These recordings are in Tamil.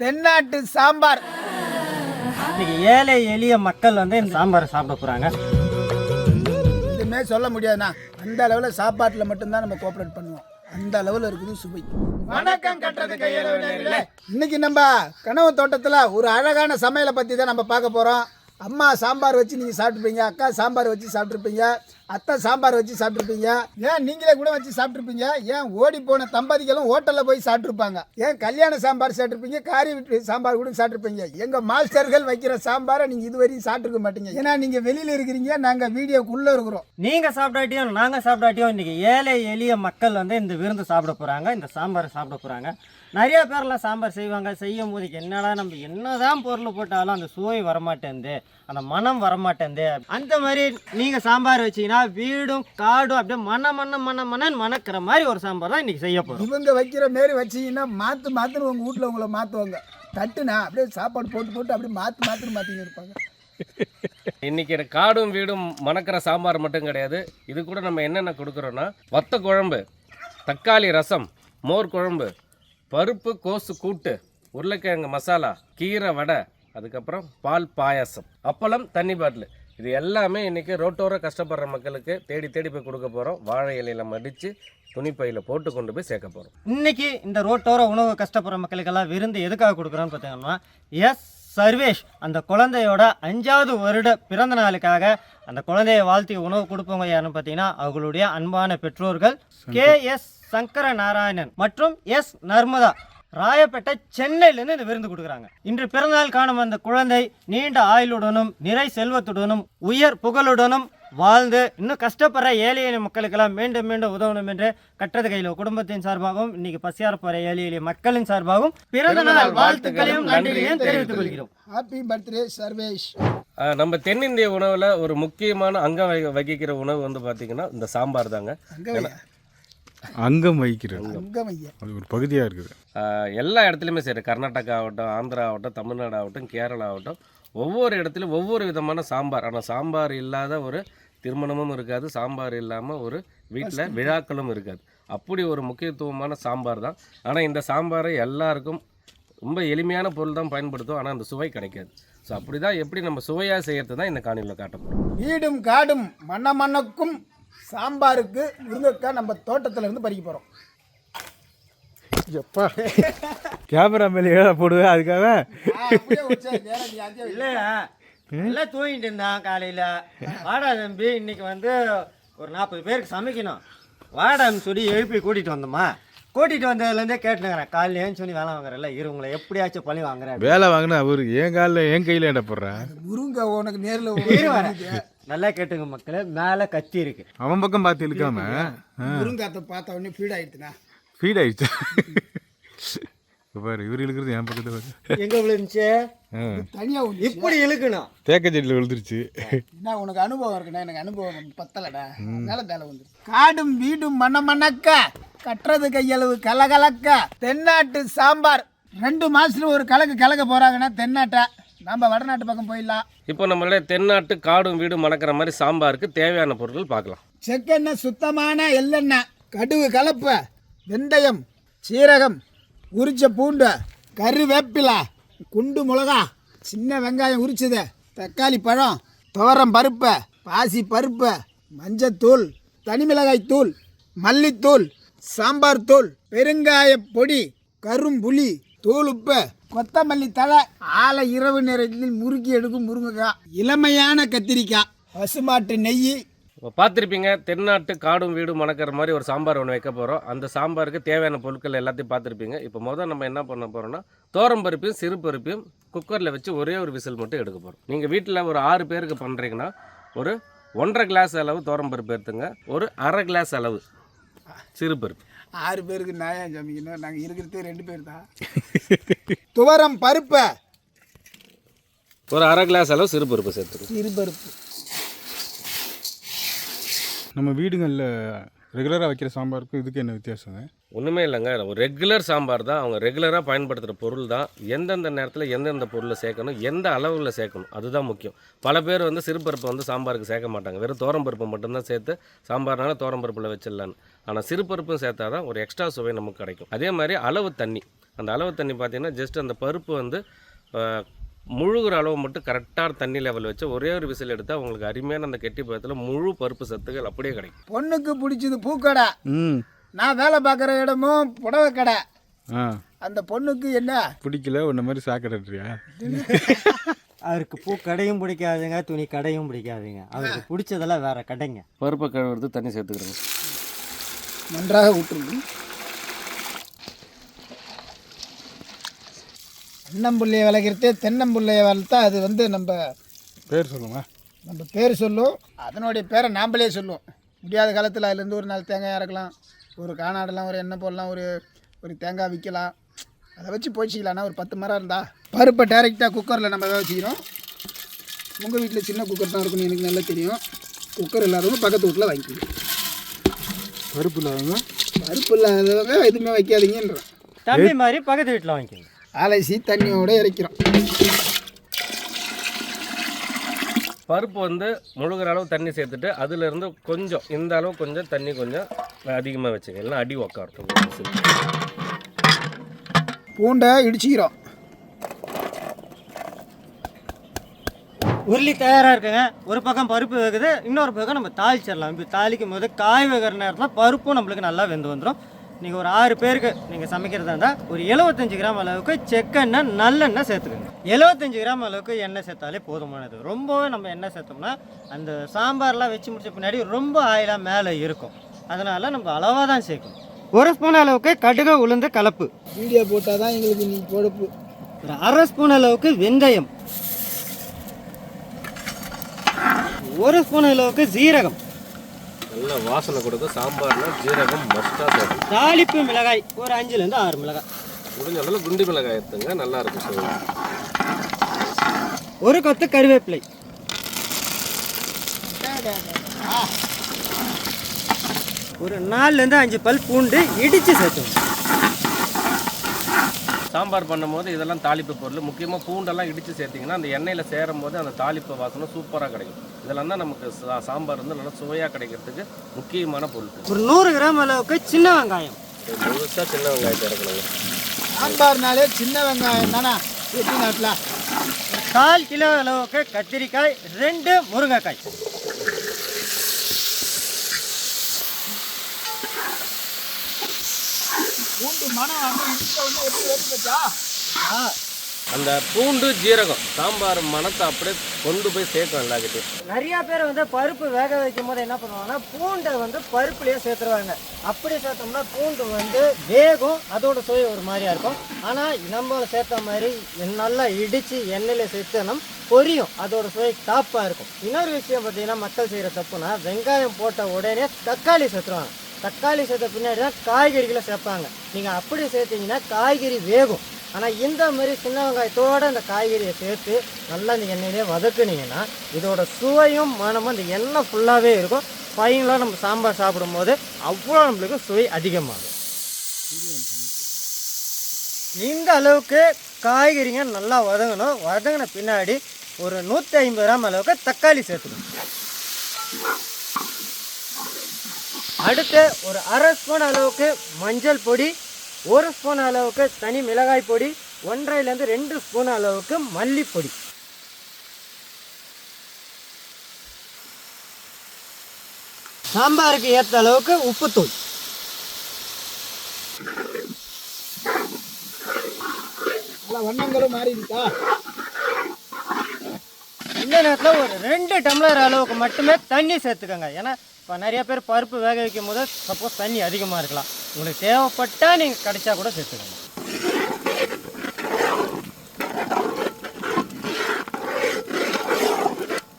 தென்னாட்டு சாம்பார். இன்னைக்கு ஏழை எளிய மக்கள் வந்து இந்த சாம்பாரை சாப்பிட போகிறாங்க இதுமே சொல்ல முடியாதுண்ணா. அந்த அளவில் சாப்பாட்டில் மட்டும்தான் நம்ம கோஆப்ரேட் பண்ணுவோம். அந்த அளவில் இருக்குது சுவை. வணக்கம் கட்டுறது கையில் இன்னைக்கு நம்ம கனவு தோட்டத்தில் ஒரு அழகான சமையலை பற்றி தான் நம்ம பார்க்க போகிறோம் அம்மா சாம்பார் வச்சு நீங்கள் சாப்பிட்ருப்பீங்க அக்கா சாம்பார் வச்சு சாப்பிட்ருப்பீங்க அத்தை சாம்பார் வச்சு சாப்பிட்ருப்பீங்க ஏன் நீங்களே கூட வச்சு சாப்பிட்ருப்பீங்க ஏன் ஓடி போன தம்பதிகளும் ஹோட்டலில் போய் சாப்பிட்ருப்பாங்க ஏன் கல்யாண சாம்பார் சாப்பிட்ருப்பீங்க காரி வீட்டு சாம்பார் கூட சாப்பிட்ருப்பீங்க எங்கள் மாஸ்டர்கள் வைக்கிற சாம்பாரை நீங்கள் இதுவரையும் சாப்பிட்ருக்க மாட்டீங்க. ஏன்னா நீங்கள் வெளியில் இருக்கிறீங்க நாங்கள் வீடியோக்குள்ளே இருக்கிறோம். நீங்கள் சாப்பிடாட்டியும் நாங்கள் சாப்பிடாட்டியும் இன்றைக்கி ஏழை எளிய மக்கள் வந்து இந்த விருந்து சாப்பிட போகிறாங்க இந்த சாம்பாரை சாப்பிட போகிறாங்க நிறைய பேர்லாம் சாம்பார் செய்வாங்க செய்யும் போது என்னடா நம்ம என்னதான் பொருள் போட்டாலும் அந்த சுவை வரமாட்டேங்குது அந்த மனம் வரமாட்டேங்குது அந்த மாதிரி நீங்கள் சாம்பார் வச்சீங்கன்னா வீடும் காடும் அப்படியே மன மன மன மனன்னு மணக்கிற மாதிரி ஒரு சாம்பார் தான் இன்னைக்கு செய்ய போகிறோம் இவங்க வைக்கிற மாரி வச்சீங்கன்னா மாற்று மாற்றுன்னு உங்கள் வீட்டில் உங்களை மாற்றுவாங்க தட்டுனா அப்படியே சாப்பாடு போட்டு போட்டு அப்படியே மாற்று மாற்றுன்னு மாற்றிங்க இருப்பாங்க. இன்னைக்கு காடும் வீடும் மணக்கிற சாம்பார் மட்டும் கிடையாது. இது கூட நம்ம என்னென்ன கொடுக்குறோன்னா வத்த குழம்பு தக்காளி ரசம் மோர் குழம்பு பருப்பு கோசு கூட்டு உருளைக்கிழங்கு மசாலா கீரை வடை அதுக்கப்புறம் பால் பாயாசம். அப்பளம் தண்ணி பாட்டில். இது எல்லாமே இன்றைக்கி ரோட்டோர கஷ்டப்படுற மக்களுக்கு தேடி தேடி போய் கொடுக்க போகிறோம் வாழை இலையில் மடித்து துணிப்பையில் போட்டு கொண்டு போய் சேர்க்க போகிறோம் இன்றைக்கி இந்த ரோட்டோர உணவு கஷ்டப்படுற மக்களுக்கெல்லாம் விருந்து எதுக்காக கொடுக்குறோன்னு பார்த்தீங்கன்னா எஸ் சர்வேஷ் அந்த குழந்தையோட அஞ்சாவது வருட பிறந்த நாளுக்காக அந்த குழந்தைய வாழ்த்தி உணவு கொடுப்பவங்க யாருன்னு பார்த்தீங்கன்னா அவங்களுடைய அன்பான பெற்றோர்கள் கே எஸ் சங்கர நாராயணன் மற்றும் எஸ் நர்மதா. ராயப்பேட்டை சென்னையிலேருந்து இந்த விருந்து கொடுக்குறாங்க. இன்று பிறந்தநாள் காணும் அந்த குழந்தை நீண்ட ஆயுளுடனும் நிறை செல்வத்துடனும் உயர் புகழுடனும் வாழ்ந்து இன்னும் கஷ்டப்படுற ஏழை எளிய மக்களுக்கெல்லாம் மீண்டும் மீண்டும் உதவணும் என்று கட்டது கையில் குடும்பத்தின் சார்பாகவும் இன்னைக்கு பசியார போற ஏழை எளிய மக்களின் சார்பாகவும் பிறந்த நாள் வாழ்த்துக்களையும் நன்றியையும் தெரிவித்துக் கொள்கிறோம். ஹாப்பி பர்த்டே சர்வேஷ் நம்ம தென்னிந்திய உணவில் ஒரு முக்கியமான அங்கம் வகி- வகிக்கிற உணவு வந்து பார்த்திங்கன்னா இந்த சாம்பார் தாங்க. அங்கம் வகிக்கிறது அங்கே வைய அது ஒரு பகுதியாக இருக்குது. எல்லா இடத்துலையுமே சரி கர்நாடகா ஆகட்டும் ஆந்திரா ஆகட்டும் தமிழ்நாடு ஆகட்டும் கேரளா ஆகட்டும் ஒவ்வொரு இடத்துலையும் ஒவ்வொரு விதமான சாம்பார். ஆனால் சாம்பார் இல்லாத ஒரு திருமணமும் இருக்காது சாம்பார் இல்லாமல் ஒரு வீட்டில் விழாக்களும் இருக்காது. அப்படி ஒரு முக்கியத்துவமான சாம்பார் தான். ஆனால் இந்த சாம்பாரை எல்லாருக்கும் ரொம்ப எளிமையான பொருள் தான் பயன்படுத்தும். ஆனால் அந்த சுவை கிடைக்காது. ஸோ அப்படி தான் எப்படி நம்ம சுவையாக செய்யறது தான் இந்த காணொலியில் காட்ட போகிறோம் வீடும் காடும் மண்ண மண்ணக்கும் சாம்பாருக்கு முருங்கைக்காய் நம்ம தோட்டத்துல இருந்து பறிக்க போகிறோம் எப்பா கேமரா மேலே ஏழை போடுவேன் அதுக்காக? இல்லையா? எல்லாம் தூங்கிட்டு இருந்தான் காலையில. வாடா தம்பி இன்னைக்கு வந்து ஒரு நாற்பது பேருக்கு சமைக்கணும். வாடான்னு சொல்லி எழுப்பி கூட்டிட்டு வந்தோமா? கூட்டிட்டு வந்ததுலேருந்தே கேட்டுனுங்கிறேன் காலையில் ஏன்னு சொல்லி வேலை வாங்குறேன்ல இரு உங்களை எப்படியாச்சும் பழி வாங்குறேன் வேலை வாங்கினா அவரு என் காலில் என் கையில் என்ன போடுறேன் முருங்கை உனக்கு நேரில். நல்லா கேட்டுங்க மக்களே மேலே கத்தி இருக்கு. அவன் பக்கம் பார்த்து இழுக்காம? முருங்காத்தை பார்த்த உடனே ஃபீட் ஆயிடுச்சுண்ணா. ஃபீட் ஆயிடுச்சு? பாரு இவர் இழுக்கிறது என் பக்கத்தில் பாரு. எங்க விழுந்துச்சு? ஒன்று இப்படி இழுக்கணும். தேக்க செடியில் விழுந்துருச்சு. என்ன உனக்கு அனுபவம் இருக்குண்ணா? எனக்கு அனுபவம் பத்தலடா. அதனால தேலை வந்து காடும் வீடும் மண்ண மணக்க கட்டுறது கையளவு கலகலக்க. தென்னாட்டு சாம்பார். ரெண்டு மாசத்துல ஒரு கலக்கு கலக்க போறாங்கன்னா தென்னாட்டை நம்ம வடநாட்டு பக்கம் போயிடலாம். இப்போ நம்மளுடைய தென்னாட்டு காடும் வீடும் மணக்கிற மாதிரி சாம்பாருக்கு தேவையான பொருட்கள் பார்க்கலாம். செக்கெண்ணெய் சுத்தமான எள்ளெண்ணெய் கடுகு கலப்பு வெந்தயம் சீரகம் உரிச்ச பூண்டு கருவேப்பிலை குண்டு மிளகா சின்ன வெங்காயம் உரிச்சது தக்காளி பழம் துவரம் பருப்பு பாசி பருப்பு மஞ்சத்தூள் தனிமிளகாய் தூள் மல்லித்தூள் சாம்பார் தூள் பெருங்காய பொடி கரும்புளி தூள் உப்பு கொத்தமல்லி தழை ஆலை இரவு நேரத்தில் முறுக்கி எடுக்கும் முருங்கைக்காய் இளமையான கத்திரிக்காய் பசுமாட்டு நெய். இப்போ பார்த்துருப்பீங்க தென்னாட்டு காடும் வீடும் மணக்கிற மாதிரி ஒரு சாம்பார் ஒன்று வைக்க போகிறோம் அந்த சாம்பாருக்கு தேவையான பொருட்கள் எல்லாத்தையும் பார்த்துருப்பீங்க இப்போ முதல் நம்ம என்ன பண்ண போகிறோம்னா தோரம்பருப்பையும் சிறு பருப்பையும் குக்கரில் வச்சு ஒரே ஒரு விசில் மட்டும் எடுக்க போகிறோம் நீங்கள் வீட்டில் ஒரு ஆறு பேருக்கு பண்ணுறீங்கன்னா ஒரு ஒன்றரை கிளாஸ் அளவு தோரம்பருப்பு எடுத்துங்க. ஒரு அரை கிளாஸ் அளவு சிறு பருப்பு. ஆறு பேருக்கு நாயம் சமைக்கணும் நாங்கள் இருக்கிறதே ரெண்டு பேர் தான் துவரம் பருப்பு. ஒரு அரை கிளாஸ் அளவு சிறு பருப்பு சேர்த்துக்கணும் சிறு பருப்பு நம்ம வீடுகளில் ரெகுலராக வைக்கிற சாம்பாருக்கும் இதுக்கு என்ன வித்தியாசங்க? ஒன்றுமே இல்லைங்க. ஒரு ரெகுலர் சாம்பார் தான். அவங்க ரெகுலராக பயன்படுத்துகிற பொருள் தான். எந்தெந்த நேரத்தில் எந்தெந்த பொருளை சேர்க்கணும் எந்த அளவில் சேர்க்கணும் அதுதான் முக்கியம். பல பேர் வந்து சிறுபருப்பை வந்து சாம்பாருக்கு சேர்க்க மாட்டாங்க. வெறும் தோரம்பருப்பை மட்டும்தான் சேர்த்து சாம்பார்னால தோரம்பருப்பில் வச்சிடலான்னு. ஆனால் சிறுபருப்பும் சேர்த்தா தான் ஒரு எக்ஸ்ட்ரா சுவை நமக்கு கிடைக்கும். அதே மாதிரி அளவு தண்ணி. அந்த அளவு தண்ணி பார்த்தீங்கன்னா ஜஸ்ட் அந்த பருப்பு வந்து முழுகிற அளவு மட்டும் கரெக்டான தண்ணி லெவல் வச்சு ஒரே ஒரு விசில் எடுத்தால் உங்களுக்கு அருமையான அந்த கெட்டி பதத்தில் முழு பருப்பு சத்துக்கள் அப்படியே கிடைக்கும். பொண்ணுக்கு பிடிச்சது பூக்கடை. ம். நான் வேலை பார்க்குற இடமும் புடவை கடை. அந்த பொண்ணுக்கு என்ன? பிடிக்கல உன்ன மாதிரி சாக்கடையா அவருக்கு பூ கடையும் பிடிக்காதுங்க துணி கடையும் பிடிக்காதுங்க. அவருக்கு பிடிச்சதெல்லாம் வேற கடைங்க. பருப்பை கழுவுறது தண்ணி சேர்த்துக்கிறோங்க. நன்றாக ஊற்றுங்க அன்னம்புள்ளையை வளர்க்குறது தென்னம்புள்ளையை வளர்த்தா அது வந்து நம்ம பேர் சொல்லுங்க. நம்ம பேர் சொல்லும். அதனுடைய பேரை நாம்பளே சொல்லுவோம் முடியாத காலத்தில் அதுலேருந்து ஒரு நாலு தேங்காய் இறக்கலாம் ஒரு காணாடெல்லாம் ஒரு எண்ணெய் போடலாம் ஒரு ஒரு தேங்காய் விற்கலாம். அதை வச்சு போய்ச்சிக்கலாம்னா ஒரு பத்து மரம் இருந்தா. பருப்பை டைரெக்டாக குக்கரில் நம்ம வேக வச்சுக்கிறோம் உங்கள் வீட்டில் சின்ன குக்கர் தான் இருக்குன்னு எனக்கு நல்லா தெரியும். குக்கர் இல்லாதவங்க பக்கத்து வீட்டில் வாங்கிக்கணும் பருப்பு இல்லாதவங்க? பருப்பு இல்லாதவங்க எதுவுமே வைக்காதீங்கன்றோம் தம்பி மாதிரி பக்கத்து வீட்டில் வாங்கிக்கோங்க. அலசி தண்ணியோட இறக்கிறோம் பருப்பு வந்து முழுகிற அளவு தண்ணி சேர்த்துட்டு அதுலேருந்து கொஞ்சம் இந்த அளவு கொஞ்சம் தண்ணி கொஞ்சம் அதிகமாக வச்சுங்க. இல்லைன்னா அடி உக்காரட்டும் பூண்டை இடிச்சிக்கிறோம். உருளி தயாராக இருக்குங்க. ஒரு பக்கம் பருப்பு வேகுது இன்னொரு பக்கம் நம்ம தாளிச்சிடலாம். இப்போ தாளிக்கும் போது காய் வேகிற நேரத்தில் பருப்பும் நம்மளுக்கு நல்லா வெந்து வந்துடும் நீங்கள் ஒரு ஆறு பேருக்கு நீங்கள் சமைக்கிறதா இருந்தால் ஒரு 75 கிராம் அளவுக்கு செக்கெண்ணெய் நல்லெண்ணெய் சேர்த்துக்கோங்க. 75 கிராம் அளவுக்கு எண்ணெய் சேர்த்தாலே போதுமானது. ரொம்பவே நம்ம எண்ணெய் சேர்த்தோம்னா அந்த சாம்பார்லாம் வச்சு முடிச்ச பின்னாடி ரொம்ப ஆயிலாக மேலே இருக்கும். அதனால் நம்ம அளவாக தான் சேர்க்கணும். ஒரு ஸ்பூன் அளவுக்கு கடுகு உளுந்து கலப்பு. வீடியோ போட்டால் தான் எங்களுக்கு நீ பொறுப்பு. ஒரு அரை ஸ்பூன் அளவுக்கு வெந்தயம். ஒரு ஸ்பூன் அளவுக்கு ஜீரகம் நல்ல வாசனை கொடுக்கும். சாம்பார்னா ஜீரகம் மஸ்டாக சேர்க்கணும் தாளிப்பு மிளகாய். ஒரு அஞ்சுலேருந்து ஆறு மிளகாய். முடிஞ்ச அளவு குண்டு மிளகாய் எடுத்துங்க. நல்லா இருக்கும் சுவை. ஒரு கொத்து கருவேப்பிலை. ஒரு நாலுலேருந்து அஞ்சு பல் பூண்டு இடித்து சேர்த்துக்கணும். சாம்பார் பண்ணும்போது இதெல்லாம் தாளிப்பு பொருள். முக்கியமாக பூண்டெல்லாம் இடித்து சேர்த்திங்கன்னா அந்த எண்ணெயில் சேரும் போது அந்த தாளிப்பு வாசனை சூப்பராக கிடைக்கும். இதெல்லாம் தான் நமக்கு சா- சாம்பார் வந்து நல்லா சுவையாக கிடைக்கிறதுக்கு முக்கியமான பொருட்கள். ஒரு நூறு கிராம் அளவுக்கு சின்ன வெங்காயம். முழுசாக சின்ன வெங்காயத்தை இறக்கணுங்க. சாம்பார்னாலே சின்ன வெங்காயம் தானே? நாட்டில். கால் கிலோ அளவுக்கு கத்திரிக்காய் ரெண்டு முருங்கைக்காய். பூண்டு மனம் வந்து எப்படி வச்சா அந்த பூண்டு ஜீரகம் சாம்பார் மணத்தை அப்படியே கொண்டு போய் சேர்க்கும் எல்லாக்கிட்டையும் நிறைய பேர் வந்து பருப்பு வேக வைக்கும் போது என்ன பண்ணுவாங்கன்னா பூண்டை வந்து பருப்புலயே சேர்த்துருவாங்க. அப்படி சேர்த்தோம்னா பூண்டு வந்து வேகும் அதோட சுவை ஒரு மாதிரியா இருக்கும். ஆனால் நம்ம சேர்த்த மாதிரி நல்லா இடித்து எண்ணெயில் சேர்த்தோம்னா பொரியும் அதோட சுவை டாப்பாக இருக்கும். இன்னொரு விஷயம் பார்த்தீங்கன்னா மக்கள் செய்கிற தப்புனா வெங்காயம் போட்ட உடனே தக்காளி சேர்த்துருவாங்க. தக்காளி சேர்த்த பின்னாடி தான் காய்கறிகளை சேர்ப்பாங்க நீங்கள் அப்படி சேர்த்தீங்கன்னா காய்கறி வேகும். ஆனால் இந்த மாதிரி சின்ன வெங்காயத்தோட அந்த காய்கறியை சேர்த்து நல்லா அந்த எண்ணெயிலே வதக்குனீங்கன்னா இதோட சுவையும் மனமும் அந்த எண்ணெய் ஃபுல்லாகவே இருக்கும். ஃபைனலாக நம்ம சாம்பார் சாப்பிடும்போது அவ்வளோ நம்மளுக்கு சுவை அதிகமாகும். இந்த அளவுக்கு காய்கறிங்க நல்லா வதங்கணும். வதங்கின பின்னாடி ஒரு நூற்றி ஐம்பது கிராம் அளவுக்கு தக்காளி சேர்த்துக்கணும். அடுத்து ஒரு அரை ஸ்பூன் அளவுக்கு மஞ்சள் பொடி ஒரு ஸ்பூன் அளவுக்கு தனி மிளகாய் பொடி ஒன்றரைலேருந்து ரெண்டு ஸ்பூன் அளவுக்கு மல்லிப்பொடி. சாம்பாருக்கு ஏற்ற அளவுக்கு உப்புத்தூள். வண்ணங்களும் மாறிடுச்சா? இந்த நேரத்தில் ஒரு ரெண்டு டம்ளர் அளவுக்கு மட்டுமே தண்ணி சேர்த்துக்கோங்க. ஏன்னா இப்போ நிறைய பேர் பருப்பு வேக வைக்கும் போது சப்போஸ் தண்ணி அதிகமாக இருக்கலாம். உங்களுக்கு தேவைப்பட்டால் நீங்கள் கிடைச்சா கூட சேர்த்துக்கோங்க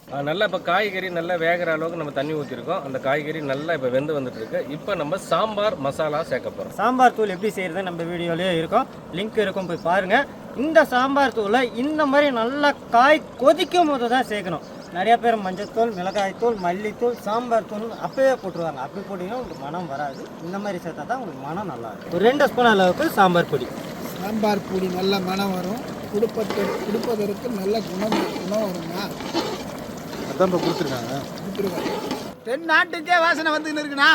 ஆ, நல்லா இப்போ காய்கறி நல்லா வேகிற அளவுக்கு நம்ம தண்ணி ஊற்றிருக்கோம் அந்த காய்கறி நல்லா இப்போ வெந்து வந்துட்டு இருக்கு இப்போ நம்ம சாம்பார் மசாலா சேர்க்க போகிறோம் சாம்பார் தூள் எப்படி செய்கிறது நம்ம வீடியோலேயே இருக்கும். லிங்க் இருக்கும் போய் பாருங்கள் இந்த சாம்பார் தூளை இந்த மாதிரி நல்லா காய் கொதிக்கும் போது தான் சேர்க்கணும். நிறைய பேர் மஞ்சத்தூள் மிளகாய்த்தூள் மல்லித்தூள் சாம்பார் தூள் அப்பவே போட்டுருவாங்க. அப்படி போட்டிங்கன்னா உங்களுக்கு மனம் வராது. இந்த மாதிரி சேர்த்தா தான் உங்களுக்கு மனம் நல்லா இருக்கும். ஒரு ரெண்டு ஸ்பூன் அளவுக்கு சாம்பார் பொடி. சாம்பார் பொடி நல்ல மனம் வரும். குடுப்பத்து குடுப்பதற்கு நல்ல குணம் குணம் வருங்க அதான் இப்போ கொடுத்துருக்காங்க. தென் நாட்டுக்கே வாசனை வந்துன்னு இருக்குண்ணா.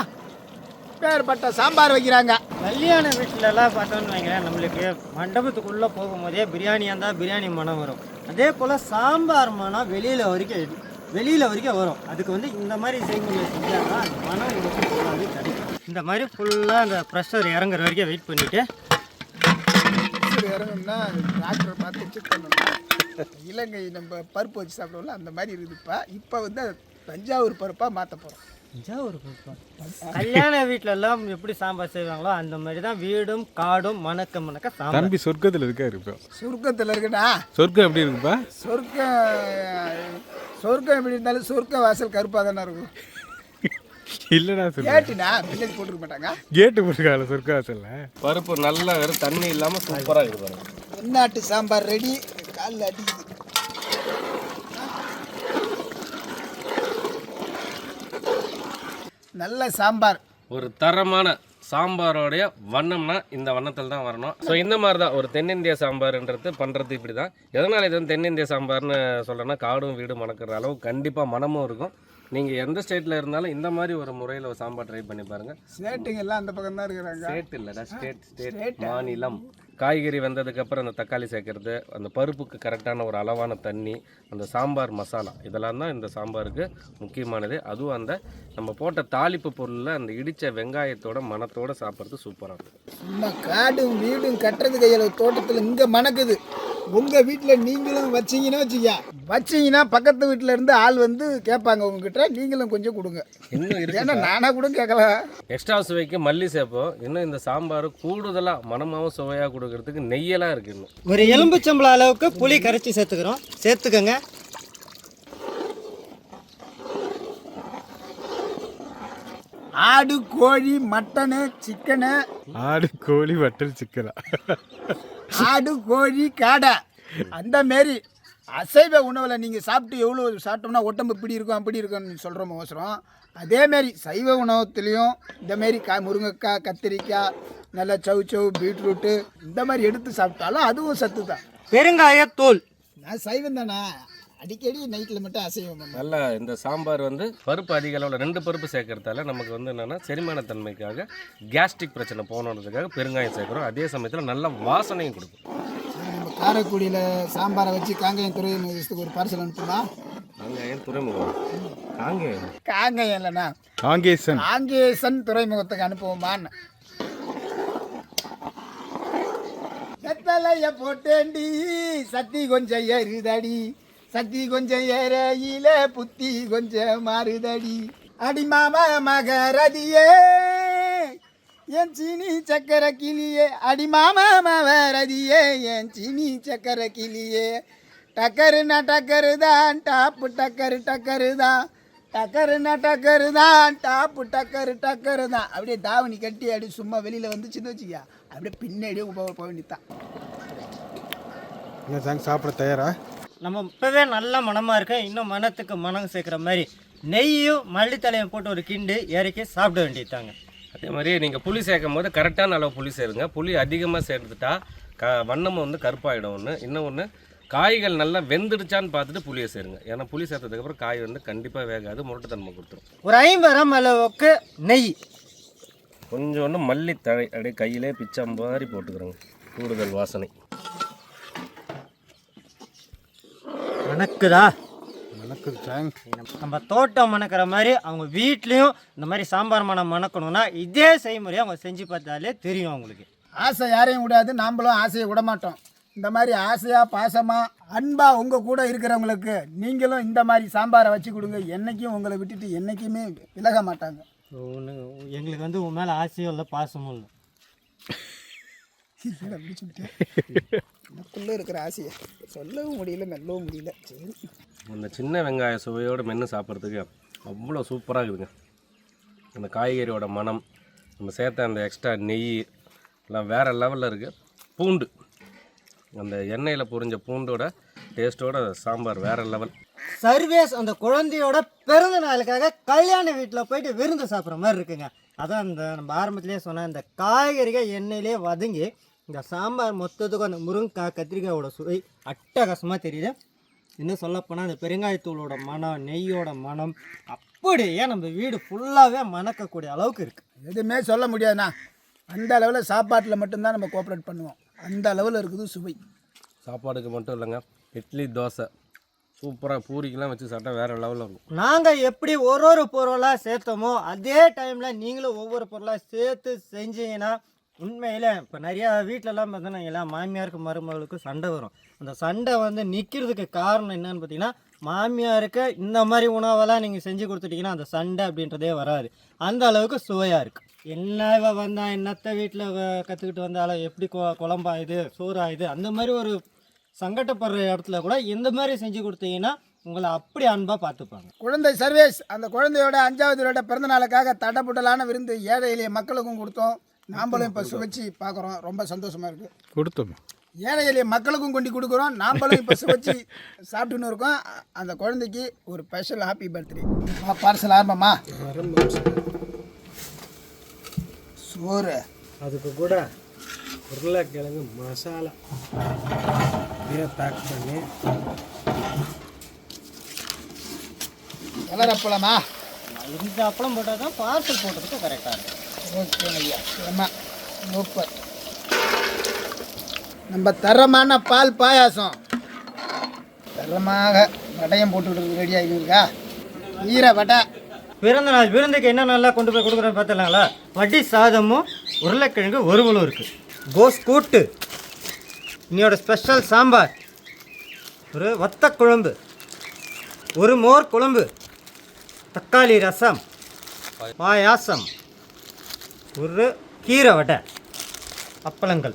பேர்பட்ட சாம்பார் வைக்கிறாங்க. கல்யாண வீட்டிலலாம் பார்த்தோன்னு வைங்களேன் நம்மளுக்கு மண்டபத்துக்குள்ளே போகும்போதே பிரியாணியாக இருந்தால் பிரியாணி மனம் வரும். அதே போல் சாம்பார் மனம் வெளியில் வரைக்கும் வெளியில் வரைக்கும் வரும். அதுக்கு வந்து இந்த மாதிரி செய்முறை செஞ்சால் தான் அந்த மனம் உங்களுக்கு கிடைக்கும். இந்த மாதிரி ஃபுல்லாக அந்த ப்ரெஷர் இறங்குற வரைக்கும் வெயிட் பண்ணிவிட்டு இறங்கணும்னா டாக்டரை பார்த்து செக் பண்ணணும். இலங்கை நம்ம பருப்பு வச்சு சாப்பிடுவோம்ல அந்த மாதிரி இருக்குதுப்பா. இப்போ வந்து தஞ்சாவூர் பருப்பாக மாற்ற போகிறோம் ஒரு கல்யாண வீட்டிலலாம் எப்படி சாம்பார் செய்வாங்களோ அந்த மாதிரி தான் வீடும் காடும் மணக்க மணக்க சாம்பார். தம்பி சொர்க்கத்தில் இருக்காரு இப்போ. சுருக்கத்தில் இருக்குடா சொர்க்கம் எப்படி இருக்குப்பா? சொர்க்கம் சொர்க்கம் எப்படி இருந்தாலும் சொர்க்க வாசல் கருப்பாக தானே இருக்கும். இல்லைடா கேட்டுனா பின்னாடி போட்டுக்க மாட்டாங்க. கேட்டு போட்டுருக்கால சொர்க்க வாசல்ல? பருப்பு நல்லா வெறும் தண்ணி இல்லாமல் சூப்பராக இருக்குது பாருங்க. வெண்ணாட்டு சாம்பார் ரெடி. காலில் அடிக்குது. நல்ல சாம்பார். ஒரு தரமான சாம்பாரோடைய வண்ணம்னா இந்த வண்ணத்தில் தான் வரணும். ஸோ இந்த மாதிரி தான் ஒரு தென்னிந்திய சாம்பார்ன்றது பண்ணுறது இப்படி தான் எதனால் இது வந்து தென்னிந்திய சாம்பார்னு சொல்கிறேன்னா காடும் வீடும் மணக்கிற அளவு கண்டிப்பாக மனமும் இருக்கும். நீங்கள் எந்த ஸ்டேட்டில் இருந்தாலும் இந்த மாதிரி ஒரு முறையில் ஒரு சாம்பார் ட்ரை பண்ணி பாருங்கள் ஸ்டேட்டுங்க எல்லாம் அந்த பக்கம் தான் இருக்கிறாங்க. ஸ்டேட் இல்லைடா ஸ்டேட் ஸ்டேட் மாநிலம். காய்கறி வந்ததுக்கப்புறம் அந்த தக்காளி சேர்க்கறது அந்த பருப்புக்கு கரெக்டான ஒரு அளவான தண்ணி அந்த சாம்பார் மசாலா இதெல்லாம் தான் இந்த சாம்பாருக்கு முக்கியமானது. அதுவும் அந்த நம்ம போட்ட தாளிப்பு பொருளில் அந்த இடித்த வெங்காயத்தோட மணத்தோட சாப்பிட்றது சூப்பராக இருக்கும். சும்மா காடும் வீடும் கட்டுறது கையில் தோட்டத்தில் இங்கே மணக்குது. உங்கள் வீட்டில் நீங்களும் வச்சீங்கன்னா வச்சுக்க வச்சீங்கன்னா பக்கத்து வீட்டில் இருந்து ஆள் வந்து கேட்பாங்க உங்ககிட்ட. நீங்களும் கொஞ்சம் கொடுங்க. இன்னும் இருக்கு ஏன்னா நானாக கூட கேட்கல. எக்ஸ்ட்ரா சுவைக்கு மல்லி சேர்ப்போம் இன்னும் இந்த சாம்பார் கூடுதலாக மனமாகவும் சுவையாக கொடுக்கறதுக்கு நெய்யெல்லாம் இருக்குது இன்னும். ஒரு எலும்புச்சம்பளம் அளவுக்கு புளி கரைச்சி சேர்த்துக்கிறோம். சேர்த்துக்கங்க. ஆடு கோழி மட்டனு சிக்கனு. ஆடு கோழி வட்டல் சிக்கலா? ஆடு கோழி காடை. அந்த மாரி அசைவ உணவில் நீங்கள் சாப்பிட்டு எவ்வளோ சாப்பிட்டோம்னா உடம்பு இப்படி இருக்கும் அப்படி இருக்கும்னு சொல்கிறோம் அவசரம் அதேமாரி சைவ உணவத்துலேயும் இந்தமாரி கா முருங்கைக்காய் கத்திரிக்காய் நல்ல சவு சவு பீட்ரூட்டு இந்த மாதிரி எடுத்து சாப்பிட்டாலும் அதுவும் சத்து தான் பெருங்காயத்தூள். நான் சைவம் தானே? அடிக்கடி நைட்டில் மட்டும் அசைவம் நல்லா இந்த சாம்பார் வந்து பருப்பு அதிக அளவில் ரெண்டு பருப்பு சேர்க்கறதால நமக்கு வந்து என்னென்னா செரிமானத்தன்மைக்காக கேஸ்ட்ரிக் பிரச்சனை போகணுன்றதுக்காக பெருங்காயம் சேர்க்குறோம். அதே சமயத்தில் நல்ல வாசனையும் கொடுக்கும். நம்ம காரைக்குடியில் சாம்பாரை வச்சு காங்கேயம் துறை நிலையத்துக்கு ஒரு பார்சல் அனுப்புமா? காங்கேயம் துறைமுகம். காங்கேயம். காங்கேயம் இல்லைண்ணா. காங்கேசன். காங்கேசன் துறைமுகத்துக்கு அனுப்புவோமான்னு. வெத்தலைய போட்டேண்டி சத்தி கொஞ்சம் ஏறுதடி. சத்தி கொஞ்சம் ஏறையில புத்தி கொஞ்சம் மாறுதடி. அடி மாமா மகரதியே என் சீனி சக்கர கிளியே. அடி மாமா மகரதியே என் சீனி சக்கர கிளியே. டக்கருனா டக்கரு தான் டாப்பு டக்கரு டக்கரு தான் டக்கருனா டக்கரு தான் டாப்பு டக்கரு டக்கரு தான் அப்படியே தாவணி கட்டி அப்படி சும்மா வெளியில் வந்து சின்ன வச்சுக்கியா? அப்படியே பின்னாடியே போக போக தான் என்ன சாங் சாப்பிட தயாரா? நம்ம இப்போவே நல்ல மனமாக இருக்கு இன்னும் மனத்துக்கு மனம் சேர்க்குற மாதிரி நெய்யும் மல்லித்தலையும் போட்டு ஒரு கிண்டு இறக்கி சாப்பிட வேண்டியதாங்க அதே மாதிரி நீங்கள் புளி சேர்க்கும் போது கரெக்டான அளவு புளி சேருங்க. புளி அதிகமாக சேர்த்துட்டா க வண்ணம் வந்து கருப்பாயிடும் ஒன்று இன்னும் ஒன்று காய்கள் நல்லா வெந்துடுச்சான்னு பார்த்துட்டு புளியை சேருங்க. ஏன்னா புளி சேர்த்ததுக்கப்புறம் காய் வந்து கண்டிப்பாக வேகாது முரட்டுத்தன்மை கொடுத்துரும். ஒரு ஐம்பது அளவுக்கு நெய். கொஞ்சோண்டு மல்லி தழை அப்படியே கையிலே பிச்சை மாதிரி போட்டுக்கிறோங்க. கூடுதல் வாசனை. மணக்குதா சாங் நம்ம தோட்டம் மணக்கிற மாதிரி அவங்க வீட்லேயும் இந்த மாதிரி சாம்பார் மனம் மணக்கணும்னா இதே செய்முறையை அவங்க செஞ்சு பார்த்தாலே தெரியும் அவங்களுக்கு. ஆசை யாரையும் விடாது நாம்பளும் ஆசையை விட மாட்டோம். இந்த மாதிரி ஆசையாக பாசமாக அன்பாக உங்கள் கூட இருக்கிறவங்களுக்கு நீங்களும் இந்த மாதிரி சாம்பாரை வச்சு கொடுங்க. என்னைக்கும் உங்களை விட்டுட்டு என்னைக்குமே விலக மாட்டாங்க. ஒன்று எங்களுக்கு வந்து உன் மேலே ஆசையும் இல்லை பாசமும் இல்லை. சொல்லிட்டேன்? எனக்குள்ள இருக்கிற ஆசையை சொல்லவும் முடியல மெல்லவும் முடியல. சரி. அந்த சின்ன வெங்காய சுவையோடு மென்று சாப்பிட்றதுக்கு அவ்வளோ சூப்பராக இருக்குதுங்க. அந்த காய்கறியோட மனம் நம்ம சேர்த்த அந்த எக்ஸ்ட்ரா நெய் எல்லாம் வேறு லெவலில் இருக்குது பூண்டு. அந்த எண்ணெயில் பொரிஞ்ச பூண்டோட டேஸ்ட்டோட சாம்பார் வேறு லெவல் சர்வேஸ் அந்த குழந்தையோட பிறந்த நாளுக்காக கல்யாண வீட்டில் போயிட்டு விருந்து சாப்பிட்ற மாதிரி இருக்குங்க. அதான் அந்த நம்ம ஆரம்பத்திலேயே சொன்ன இந்த காய்கறிகள் எண்ணெயிலே வதங்கி இந்த சாம்பார் மொத்தத்துக்கும் அந்த முருங்கைக்காய் கத்திரிக்காயோட சுவை அட்டகாசமாக தெரியுது. இன்னும் சொல்லப்போனால் அந்த பெருங்காயத்தூளோட மனம் நெய்யோட மனம் அப்படியே நம்ம வீடு ஃபுல்லாகவே மணக்கக்கூடிய அளவுக்கு இருக்குது எதுவுமே சொல்ல முடியாதுண்ணா. அந்த அளவில் சாப்பாட்டில் மட்டும்தான் நம்ம கோஆப்ரேட் பண்ணுவோம். அந்த அளவில் இருக்குது சுவை. சாப்பாடுக்கு மட்டும் இல்லைங்க. இட்லி தோசை. சூப்பராக பூரிக்கெல்லாம் வச்சு சாப்பிட்டா வேறு லெவலில் இருக்கும். நாங்கள் எப்படி ஒரு ஒரு பொருளாக சேர்த்தோமோ அதே டைமில் நீங்களும் ஒவ்வொரு பொருளாக சேர்த்து செஞ்சீங்கன்னா உண்மையில் இப்போ நிறையா வீட்டிலலாம் பார்த்தீங்கன்னா மாமியாருக்கு மருமகளுக்கு சண்டை வரும். அந்த சண்டை வந்து நிற்கிறதுக்கு காரணம் என்னன்னு பார்த்தீங்கன்னா மாமியாருக்கு இந்த மாதிரி உணவெல்லாம் நீங்கள் செஞ்சு கொடுத்துட்டீங்கன்னா அந்த சண்டை அப்படின்றதே வராது. அந்த அளவுக்கு சுவையாக இருக்குது என்ன இவ வந்தா என்னத்த வீட்டில் கற்றுக்கிட்டு வந்தாலும் எப்படி கொ குழம்பாயுது சோறாயுது அந்த மாதிரி ஒரு சங்கடப்படுற இடத்துல கூட இந்த மாதிரி செஞ்சு கொடுத்தீங்கன்னா உங்களை அப்படி அன்பாக பார்த்துப்பாங்க. குழந்தை சர்வேஸ் அந்த குழந்தையோட அஞ்சாவது வருட பிறந்த நாளுக்காக தடப்புடலான விருந்து ஏழை எளிய மக்களுக்கும் கொடுத்தோம். நாம்பளும் இப்போ சுவைச்சு பார்க்குறோம் ரொம்ப சந்தோஷமாக இருக்குது கொடுத்தோம். ஏழை எளிய மக்களுக்கும் கொண்டு கொடுக்குறோம். நாம்பளும் இப்போ சுவைச்சு சாப்பிட்டுன்னு இருக்கோம். அந்த குழந்தைக்கு ஒரு ஸ்பெஷல் ஹாப்பி பர்த்டே பார்சல் ஆரம்பமா? சோறு. அதுக்கு கூட உருளைக்கிழங்கு மசாலா. இதை பேக் பண்ணி. கலரப்பளமா இந்த அப்பளம் போட்டால் தான் பார்சல் போட்டதுக்கு கரெக்டாக இருக்கும். ஓகே ஐயா சூப்பர் நம்ம தரமான பால் பாயாசம். தரமாக வடையம் போட்டுக்கிட்டு ரெடி ஆகிருக்கா ஈர வடை. பிறந்த நாள் விருந்துக்கு என்ன நல்லா கொண்டு போய் கொடுக்குறேன்னு பார்த்துலாங்களா வட்டி சாதமும் உருளைக்கிழங்கு ஒருவலும் இருக்குது கோஸ் கூட்டு. இன்னையோட ஸ்பெஷல் சாம்பார். ஒரு வத்த குழம்பு. ஒரு மோர் குழம்பு. தக்காளி ரசம். பாயாசம். ஒரு கீரை வடை அப்பளங்கள்.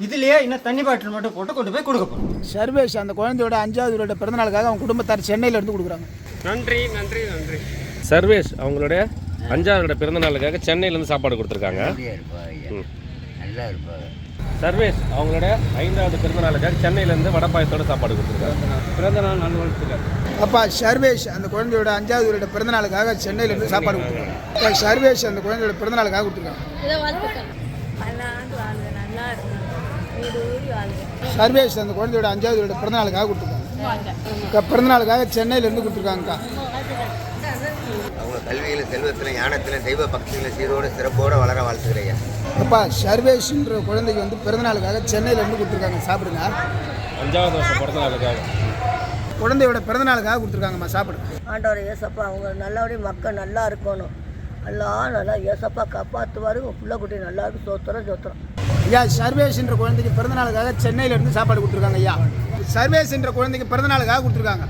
இதுலேயே இன்னும் தண்ணி பாட்டில் மட்டும் போட்டு கொண்டு போய் கொடுக்க போகிறோம் சர்வேஷ் அந்த குழந்தையோட அஞ்சாவது வருட பிறந்தநாளுக்காக அவங்க குடும்பத்தார் சென்னையில இருந்து கொடுக்குறாங்க. நன்றி நன்றி நன்றி. சர்வேஷ் அவங்களுடைய அஞ்சாவது பிறந்த நாளுக்காக சென்னையிலேருந்து சாப்பாடு கொடுத்துருக்காங்க. ம். சர்வேஷ் அவங்களுடைய ஐந்தாவது பிறந்த நாளுக்காக சென்னையிலேருந்து வடப்பாயத்தோட சாப்பாடு கொடுத்துருக்காங்க. பிறந்த நாள் நல்வாழ்த்துக்கள். அப்பா சர்வேஷ் அந்த குழந்தையோட அஞ்சாவது வருட பிறந்தநாளுக்காக சென்னையில இருந்து சாப்பாடு கொடுத்துருக்காங்க. அப்பா சர்வேஷ் அந்த குழந்தையோட பிறந்தநாளுக்காக கொடுத்துருக்காங்க. சர்வேஷ் அந்த குழந்தையோட அஞ்சாவது வருட பிறந்தநாளுக்காக கொடுத்துருக்காங்க. அக்கா, பிறந்தநாளுக்காக சென்னையில இருந்து கொடுத்துருக்காங்கக்கா. அவங்க கல்வியில் செல்வத்தில் ஞானத்தில் தெய்வ பக்தியில் சீரோடு சிறப்போடு வளர வாழ்த்துக்கிறேன் அப்பா சர்வேஷ்ன்ற குழந்தைக்கு வந்து பிறந்தநாளுக்காக சென்னையில இருந்து கொடுத்துருக்காங்க. சாப்பிடுங்க. அஞ்சாவது வருஷம் பிறந்த நாளுக்காக குழந்தையோட பிறந்தநாளுக்காக கொடுத்துருக்காங்கம்மா சாப்பிடுங்க ஆண்டவர் ஏசப்பா அவங்க நல்லபடியாக மக்கள் நல்லா இருக்கணும். எல்லாம் நல்லா ஏசப்பா காப்பாற்றுவார் உங்கள் பிள்ளை குட்டி நல்லா இருக்கும் சோத்திரம் சோத்திரம். ஐயா சர்வேஷ்ன்ற குழந்தைக்கு பிறந்தநாளுக்காக சென்னையில இருந்து சாப்பாடு கொடுத்துருக்காங்க ஐயா. சர்வேஷ்ன்ற குழந்தைக்கு பிறந்தநாளுக்காக கொடுத்துருக்காங்க.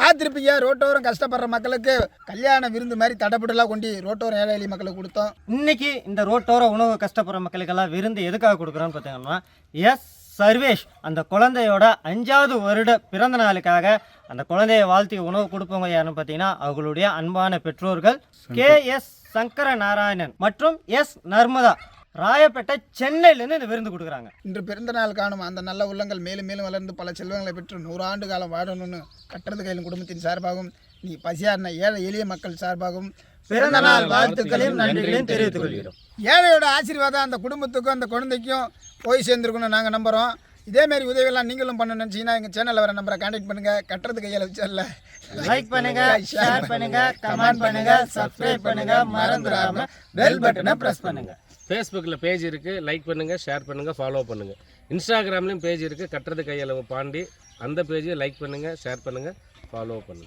பார்த்துருப்பீங்க ரோட்டோரம் கஷ்டப்படுற மக்களுக்கு கல்யாண விருந்து மாதிரி தடப்படலாம் கொண்டு ரோட்டோரம் ஏழை எளிய மக்களுக்கு கொடுத்தோம். இன்னைக்கு இந்த ரோட்டோர உணவு கஷ்டப்படுற மக்களுக்கெல்லாம் விருந்து எதுக்காக கொடுக்குறோன்னு பார்த்தீங்கன்னா எஸ் சர்வேஷ் அந்த குழந்தையோட அஞ்சாவது வருட பிறந்த நாளுக்காக அந்த குழந்தையை வாழ்த்தி உணவு கொடுப்பவங்க யாருன்னு பார்த்தீங்கன்னா அவங்களுடைய அன்பான பெற்றோர்கள் கே. எஸ். சங்கர நாராயணன் மற்றும் எஸ். நர்மதா. ராயப்பேட்டை சென்னையிலேருந்து இந்த விருந்து கொடுக்குறாங்க. இன்று பிறந்த நாள் காணும் அந்த நல்ல உள்ளங்கள் மேலும் மேலும் வளர்ந்து பல செல்வங்களை பெற்று நூறாண்டு காலம் வாழணும்னு கட்டுறது கையில் குடும்பத்தின் சார்பாகவும் நீ பசியாரின ஏழை எளிய மக்கள் சார்பாகவும் பிறந்த நாள் வாழ்த்துக்களையும் நன்றிகளையும் தெரிவித்துக் கொள்கிறோம் ஏழையோட ஆசீர்வாதம் அந்த குடும்பத்துக்கும் அந்த குழந்தைக்கும் போய் சேர்ந்துருக்குன்னு நாங்கள் நம்புகிறோம் இதேமாரி உதவியெல்லாம் நீங்களும் பண்ண நினச்சிங்கன்னா எங்கள் சேனலில் வர நம்பரை கான்டாக்ட் பண்ணுங்கள் கட்டுறது கையில் வச்சல. லைக் பண்ணுங்க ஷேர் பண்ணுங்க கமெண்ட் பண்ணுங்க சப்ஸ்கிரைப் பண்ணுங்க மறந்துடாம பெல் பட்டனை பிரஸ் பண்ணுங்க. ஃபேஸ்புக்கில் பேஜ் இருக்குது லைக் பண்ணுங்கள் ஷேர் பண்ணுங்கள் ஃபாலோ பண்ணுங்கள் இன்ஸ்டாகிராம்லேயும் பேஜ் இருக்குது கட்டுறது கையளவு பாண்டி. அந்த பேஜை லைக் பண்ணுங்கள் ஷேர் பண்ணுங்கள் ஃபாலோ பண்ணுங்கள்